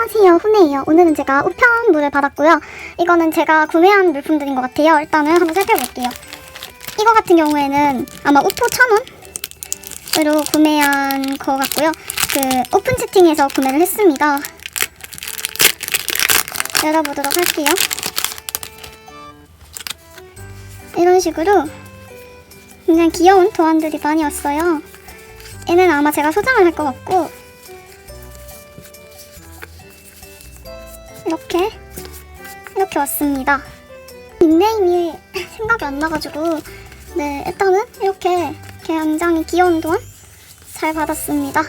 안녕하세요. 훈혜예요. 오늘은 제가 우편물을 받았고요. 이거는 제가 구매한 물품들인 것 같아요. 일단은 한번 살펴볼게요. 이거 같은 경우에는 아마 우포 천원으로 구매한 거 같고요. 그 오픈 채팅에서 구매를 했습니다. 열어보도록 할게요. 이런 식으로 굉장히 귀여운 도안들이 많이 왔어요. 얘는 아마 제가 소장을 할 것 같고 이렇게 이렇게 왔습니다. 닉네임이 생각이 안 나가지고 네 일단은 이렇게 굉장히 귀여운 돈 잘 받았습니다.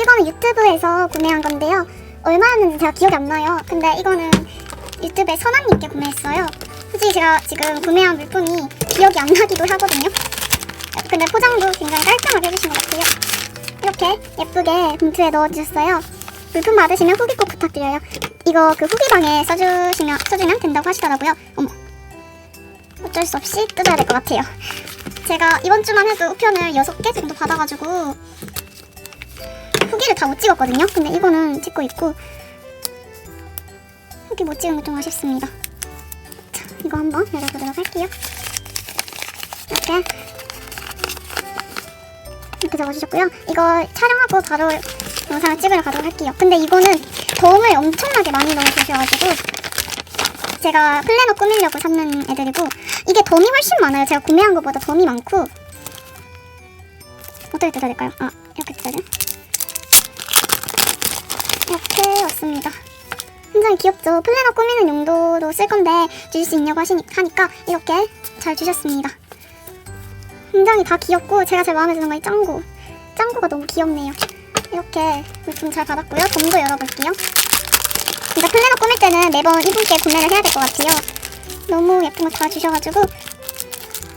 이거는 유튜브에서 구매한 건데요. 얼마였는지 제가 기억이 안 나요. 근데 이거는 유튜브에 선아님께 구매했어요. 솔직히 제가 지금 구매한 물품이 기억이 안 나기도 하거든요. 근데 포장도 굉장히 깔끔하게 해주신 것 같아요. 이렇게 예쁘게 봉투에 넣어주셨어요. 물품 받으시면 후기 꼭 부탁드려요. 이거 그 후기방에 써주시면 써주면 된다고 하시더라고요. 어머, 어쩔 수 없이 뜯어야 될 것 같아요. 제가 이번 주만 해도 우편을 6개 정도 받아가지고 후기를 다 못 찍었거든요. 근데 이거는 찍고 있고 후기 못 찍은 게 좀 아쉽습니다. 자, 이거 한번 열어보도록 할게요. 이렇게 이렇게 적어주셨고요. 이거 촬영하고 바로 영상을 찍으러 가도록 할게요. 근데 이거는 덤을 엄청나게 많이 넣어주셔가지고 제가 플래너 꾸미려고 샀는 애들이고 이게 덤이 훨씬 많아요. 제가 구매한 것보다 덤이 많고 어떻게 뜯어야 될까요? 아 이렇게 뜯어야 돼. 이렇게 왔습니다. 굉장히 귀엽죠? 플래너 꾸미는 용도로 쓸 건데 주실 수 있냐고 하시니, 하니까 이렇게 잘 주셨습니다. 굉장히 다 귀엽고 제가 제일 마음에 드는 건이 짱구. 짱구가 너무 귀엽네요. 이렇게 물품 잘 받았고요. 덤도 열어볼게요. 진짜 플래너 꾸밀 때는 매번 이분께 구매를 해야 될 것 같아요. 너무 예쁜 거 다 주셔가지고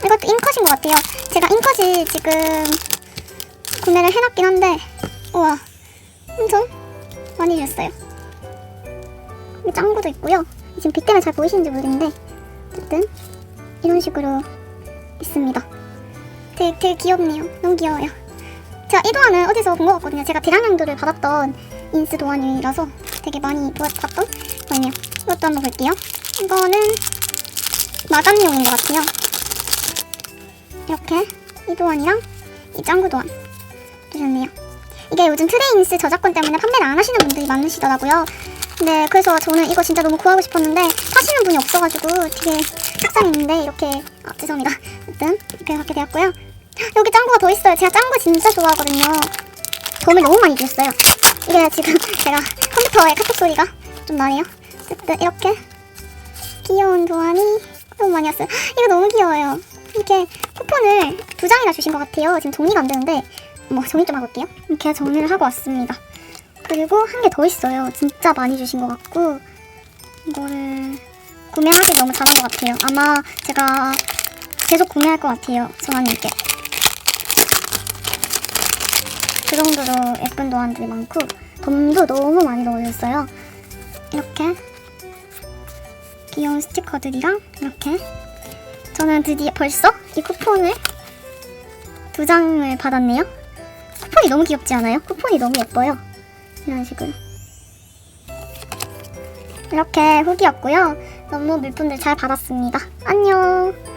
이것도 인컷인 것 같아요. 제가 인컷이 지금 구매를 해놨긴 한데 우와 엄청 많이 주셨어요. 짱구도 있고요. 지금 빛 때문에 잘 보이시는지 모르겠는데 어쨌든 이런 식으로 있습니다. 되게, 되게 귀엽네요. 너무 귀여워요. 제가 이 도안은 어디서 본 것 같거든요. 제가 대량양도를 받았던 인스 도안이라서 되게 많이 봤던 거네요. 이것도 한번 볼게요. 이거는 마감용인 것 같아요. 이렇게 이 도안이랑 이 짱구 도안 주셨네요. 이게 요즘 트레인스 저작권 때문에 판매를 안 하시는 분들이 많으시더라고요. 네, 그래서 저는 이거 진짜 너무 구하고 싶었는데 하시는 분이 없어가지고 되게 속상했는데 이렇게 아 죄송합니다. 어쨌든 이렇게 갖게 되었고요. 여기 짱구가 더 있어요. 제가 짱구 진짜 좋아하거든요. 도움을 너무 많이 주셨어요. 이게 지금 제가 컴퓨터에 카톡 소리가 좀 나네요. 어쨌든 이렇게 귀여운 도안이 너무 많이 왔어요. 이거 너무 귀여워요. 이렇게 쿠폰을 두 장이나 주신 것 같아요. 지금 정리가 안 되는데 뭐 정리 좀 하고 올게요. 이렇게 정리를 하고 왔습니다. 그리고 한 개 더 있어요. 진짜 많이 주신 것 같고 이거를 구매하기 너무 잘한 것 같아요. 아마 제가 계속 구매할 것 같아요. 선아님께. 그 정도로 예쁜 도안들이 많고 덤도 너무 많이 넣어줬어요. 이렇게 귀여운 스티커들이랑 이렇게 저는 드디어 벌써 이 쿠폰을 두 장을 받았네요. 쿠폰이 너무 귀엽지 않아요? 쿠폰이 너무 예뻐요. 이런 식으로 이렇게 후기였고요. 너무 물품들 잘 받았습니다. 안녕.